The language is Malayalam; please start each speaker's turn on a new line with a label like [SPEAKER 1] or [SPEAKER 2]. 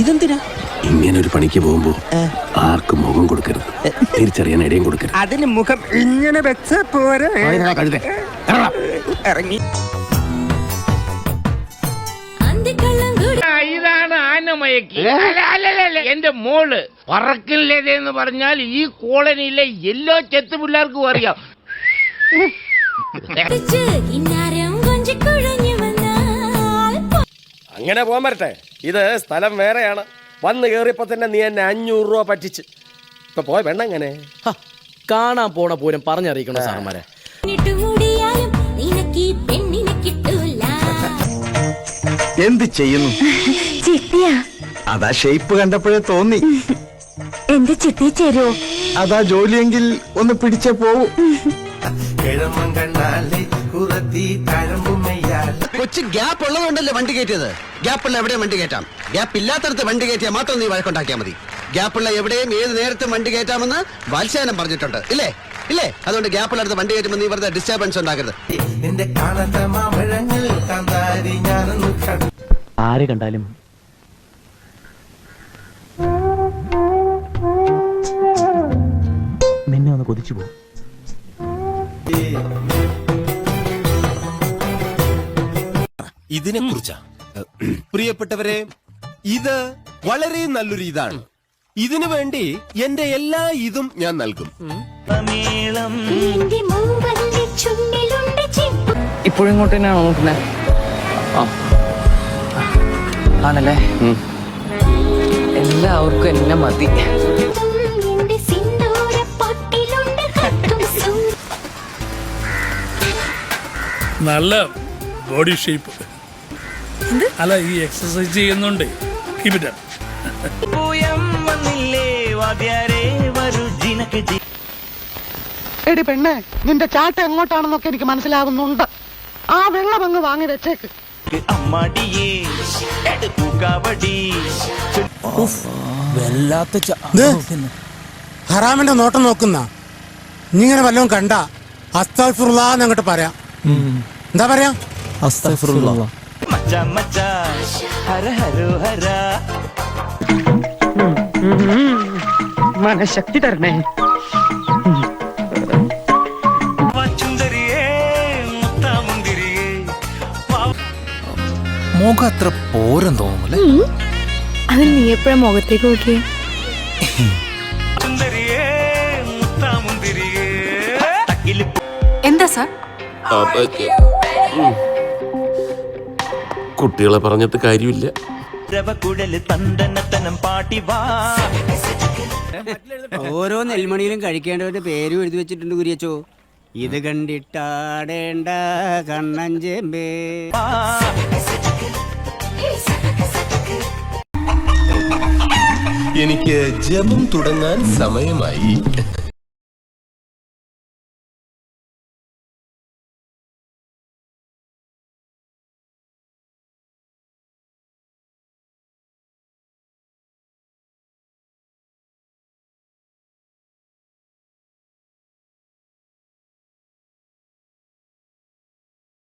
[SPEAKER 1] ഇതെന്തിനാ?
[SPEAKER 2] ഇങ്ങനെ ഒരു പണിക്ക് പോകുമ്പോ ആർക്കും മുഖം കൊടുക്കരുത്. തിരിച്ചറിയാൻ ഇടയും കൊടുക്കരുത്.
[SPEAKER 1] അതിന് മുഖം ഇങ്ങനെ വെച്ച പോരെ. ഇറങ്ങി.
[SPEAKER 3] ഇതാണ് ആനമയക്കി. എന്റെ മോൾ പറക്കില്ലതെന്ന് പറഞ്ഞാൽ ഈ കോളനിയിലെ എല്ലാ ചെത്തു പിള്ളേർക്കും അറിയാം.
[SPEAKER 4] ഇന്നാരം
[SPEAKER 5] അങ്ങനെ പോകാൻ വരട്ടെ. ഇത് സ്ഥലം വേറെയാണ്. വന്ന് കയറിയപ്പോ തന്നെ നീ എന്നെ അഞ്ഞൂറ് രൂപ പറ്റിച്ച്. ഇപ്പൊ പോയ വേണ്ട
[SPEAKER 6] എങ്ങനെ? കാണാൻ പോണ പൂരം പറഞ്ഞറിയിക്കണോ സാറന്മാരെ?
[SPEAKER 7] എന്ത് ചെയ്യുന്നു?
[SPEAKER 8] ചിട്ടിയാ.
[SPEAKER 7] അതാ ഷേപ്പ് കണ്ടപ്പോഴേ തോന്നി.
[SPEAKER 8] എന്റെ ചിട്ടി ചേരുവോ
[SPEAKER 7] അതാ ജോലിയെങ്കിൽ ഒന്ന് പിടിച്ചേ പോവൂ.
[SPEAKER 9] കൊച്ചു ഗ്യാപ്പ് ഉള്ളതുകൊണ്ടല്ലേ വണ്ടി കയറ്റിയത്? ഗ്യാപ്പ് ഉള്ള എവിടെയും വണ്ടി കയറ്റാം. ഗ്യാപ്പ് ഇല്ലാത്തടത്ത് വണ്ടി കയറ്റിയാൽ മാത്രം നീ വഴക്കുണ്ടാക്കിയാൽ മതി. ഗ്യാപ്പുള്ള എവിടെയും ഏത് നേരത്തും വണ്ടി കയറ്റാമെന്ന് വാത്സ്യാനം പറഞ്ഞിട്ടുണ്ട്. ഇല്ലേ? ഇല്ലേ? അതുകൊണ്ട് ഗ്യാപ്പുള്ളടത്ത് വണ്ടി കയറ്റുമ്പോൾ നീ വെറുതെ ഡിസ്റ്റർബൻസ് ഉണ്ടാക്കരുത്.
[SPEAKER 6] ആര് കണ്ടാലും നിന്നെ ഒന്ന് കൊതിച്ചു പോകും.
[SPEAKER 10] ഇതിനെ കുറിച്ചാ പ്രിയപ്പെട്ടവരെ ഇത് വളരെ നല്ലൊരു ഇതാണ്. ഇതിനു വേണ്ടി എന്റെ എല്ലാ ഇതും ഞാൻ നൽകും.
[SPEAKER 6] ഇപ്പോഴും ഇങ്ങോട്ട് തന്നെയാണോ നോക്കുന്നത് ആണല്ലേ? എല്ലാവർക്കും എന്നെ മതി.
[SPEAKER 11] നല്ല ബോഡി ഷേപ്പ് അല്ല ഈ എക്സസൈസ് ചെയ്യുന്നുണ്ട്.
[SPEAKER 1] എടി പെണ്ണെ നിന്റെ ചാട്ട എങ്ങോട്ടാണെന്നൊക്കെ എനിക്ക് മനസ്സിലാകുന്നുണ്ട് ആ വെള്ളം അങ്ങ് വാങ്ങി വെച്ചേക്ക്.
[SPEAKER 7] ഹറാമിന്റെ നോട്ടം നോക്കുന്ന. നീ ഇങ്ങനെ വല്ലതും കണ്ട അസ്താഫുറുല്ലാന്ന് അങ്ങോട്ട് പറയാം. എന്താ പറയാ?
[SPEAKER 1] മനഃശക്തി തരണേ.
[SPEAKER 10] മുഖം അത്ര പോരം തോന്നുമല്ലേ
[SPEAKER 8] അത് നീ എപ്പോഴാ മുഖത്തേക്ക് നോക്കിയേ? എന്താ സാർ?
[SPEAKER 2] കുട്ടികളെ പറഞ്ഞിട്ട് കാര്യമില്ല.
[SPEAKER 9] ഓരോ നെൽമണിയിലും കഴിക്കേണ്ടവരുടെ പേരും എഴുതി വെച്ചിട്ടുണ്ട് കുരിയച്ചോ. ഇത് കണ്ടിട്ടാടേണ്ട കണ്ണഞ്ചേമ്പേ
[SPEAKER 10] എനിക്ക് ജപം തുടങ്ങാൻ സമയമായി.